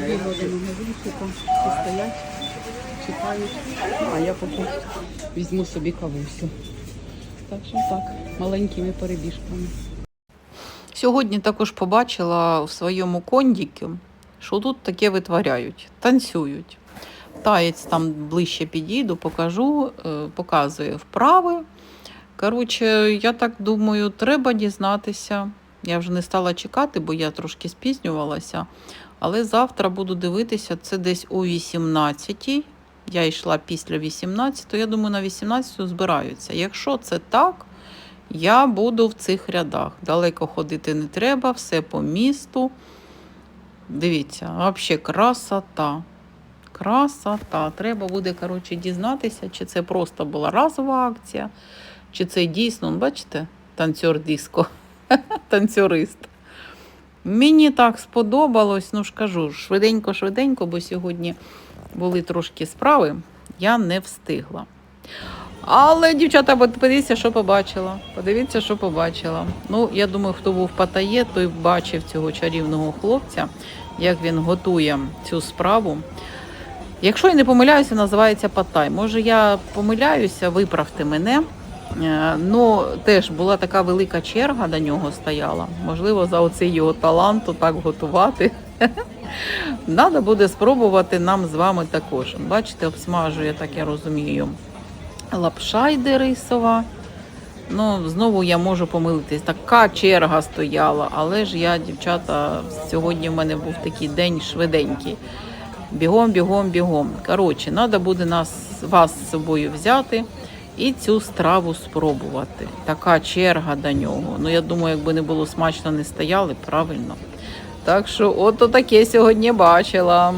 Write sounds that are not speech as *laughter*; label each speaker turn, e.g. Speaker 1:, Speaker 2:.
Speaker 1: дві години магазинчика, всі стоять, чекають. А я поки візьму собі кавусю. Так що так, маленькими перебіжками. Сьогодні також побачила в своєму кондікі, що тут таке витворяють, танцюють. Таєць там ближче підійду, покажу, е, показує вправи. Коротше, я так думаю, треба дізнатися. Я вже не стала чекати, бо я трошки спізнювалася. Але завтра буду дивитися, це десь о 18 Я йшла після 18 я думаю, на 18 збираються. Якщо це так, я буду в цих рядах. Далеко ходити не треба, все по місту. Дивіться, взагалі красота. Красота. Треба буде, коротше, дізнатися, чи це просто була разова акція, чи це дійсно, ну, бачите, танцюр диско, *laughs* танцюрист. Мені так сподобалось, ну ж кажу, швиденько-швиденько, бо сьогодні були трошки справи, я не встигла. Але, дівчата, подивіться, що побачила. Подивіться, що побачила. Ну, я думаю, хто був в Паттайє, той бачив цього чарівного хлопця, як він готує цю справу. Якщо я не помиляюся, називається Паттай. Може, я помиляюся, виправте мене. Е, Ну, теж була така велика черга до нього стояла. Можливо, за оцей його талант так готувати. *laughs* Надо буде спробувати нам з вами також. Бачите, обсмажує, так я розумію, лапша йде рисова. Ну, знову я можу помилитись. Така черга стояла, але ж я, дівчата, сьогодні в мене був такий день швиденький. Бігом, бігом, бігом. Коротше, треба буде нас, вас з собою взяти і цю страву спробувати. Така черга до нього. Ну, я думаю, якби не було смачно, не стояли, правильно. Так що, от таке сьогодні бачила.